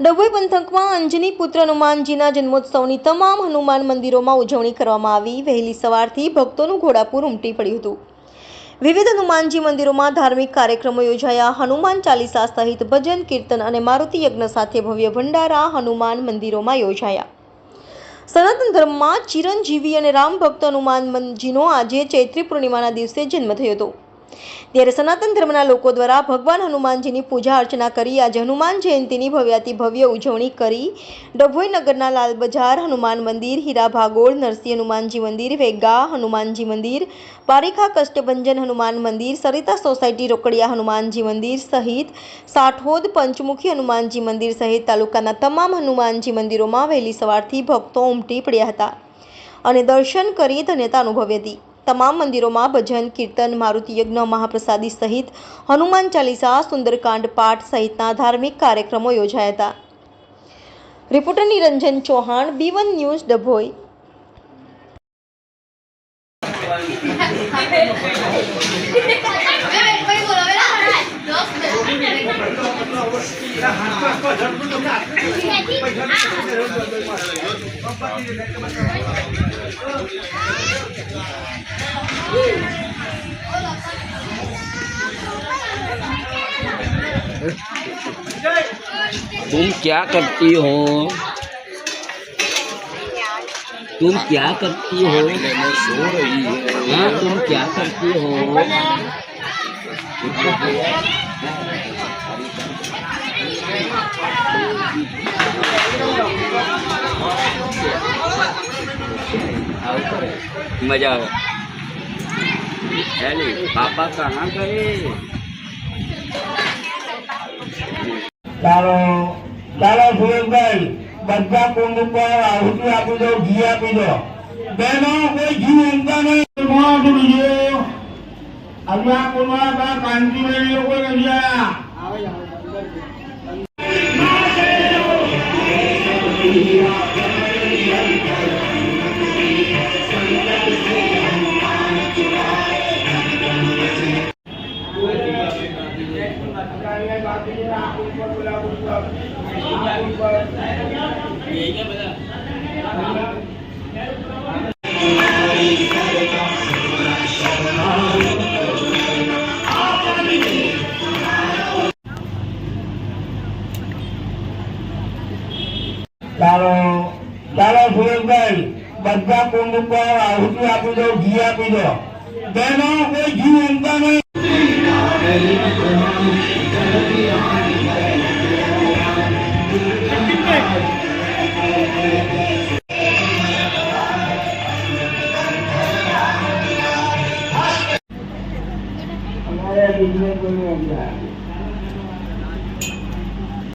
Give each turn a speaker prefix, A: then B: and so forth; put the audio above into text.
A: ડભોઈ પંથકમાં અંજની પુત્ર હનુમાનજીના જન્મોત્સવની તમામ હનુમાન મંદિરોમાં ઉજવણી કરવામાં આવી. વહેલી સવારથી ભક્તોનું ઘોડાપૂર ઉમટી પડ્યું હતું. વિવિધ હનુમાનજી મંદિરોમાં ધાર્મિક કાર્યક્રમો યોજાયા. હનુમાન ચાલીસા સહિત ભજન, કીર્તન અને મારુતિ યજ્ઞ સાથે ભવ્ય ભંડારા હનુમાન મંદિરોમાં યોજાયા. સનાતન ધર્મમાં ચિરંજીવી અને રામ ભક્ત હનુમાનજીનો આજે ચૈત્રી પૂર્ણિમાના દિવસે જન્મ થયો હતો. ત્યારે સનાતન ધર્મના લોકો દ્વારા ભગવાન હનુમાનજીની પૂજા અર્ચના કરી, આજે હનુમાન જયંતીની ભવ્યાતિ ભવ્ય ઉજવણી કરી. ડભોઈ નગરના લાલ બજાર, હનુમાન મંદિર હીરા ભાગોળ નરસિંહ હનુમાનજી મંદિર વેગા હનુમાનજી મંદિર, પારેખા કષ્ટભંજન હનુમાન મંદિર, સરિતા સોસાયટી, રોકડિયા હનુમાનજી મંદિર સહિત સાઠોદ પંચમુખી હનુમાનજી મંદિર સહિત તાલુકાના તમામ હનુમાનજી મંદિરોમાં વહેલી સવારથી ભક્તો ઉમટી પડ્યા હતા અને દર્શન કરી ધન્યતા અનુભવી હતી. તમામ મંદિરોમાં ભજન, કીર્તન, મારુતિ યજ્ઞ, મહાપ્રસાદી સહિત હનુમાન ચાલીસા, સુંદરકાંડ પાઠ સહિતના ધાર્મિક કાર્યક્રમો યોજાયા હતા. Reporter
B: Niranjan Chauhan, B one news, Dabhoi.
C: तुम क्या करती हो तुम क्या करती हो सो रही है हाँ तुम क्या करती हो मजा હેલી, બાપા કહા કરે?
D: ચાલો ચાલો સુરેશભાઈ બધા કુંભ ઉપર આહુતિ આપી દો, ઘી આપી દો. બેનો, કોઈ ઘી ઉમતા નહીં. અલ્લાહ કોના કાંતિભાઈ લોકો નથી આવ્યા ચાલો ચાલો સુરેશભાઈ બધા કુંડ ઉપર આહુતિ આપી દો ઘી આપી દો બહેનો કોઈ ઘી ઉમતા નહીં. हमारे बिजनेस में नहीं आ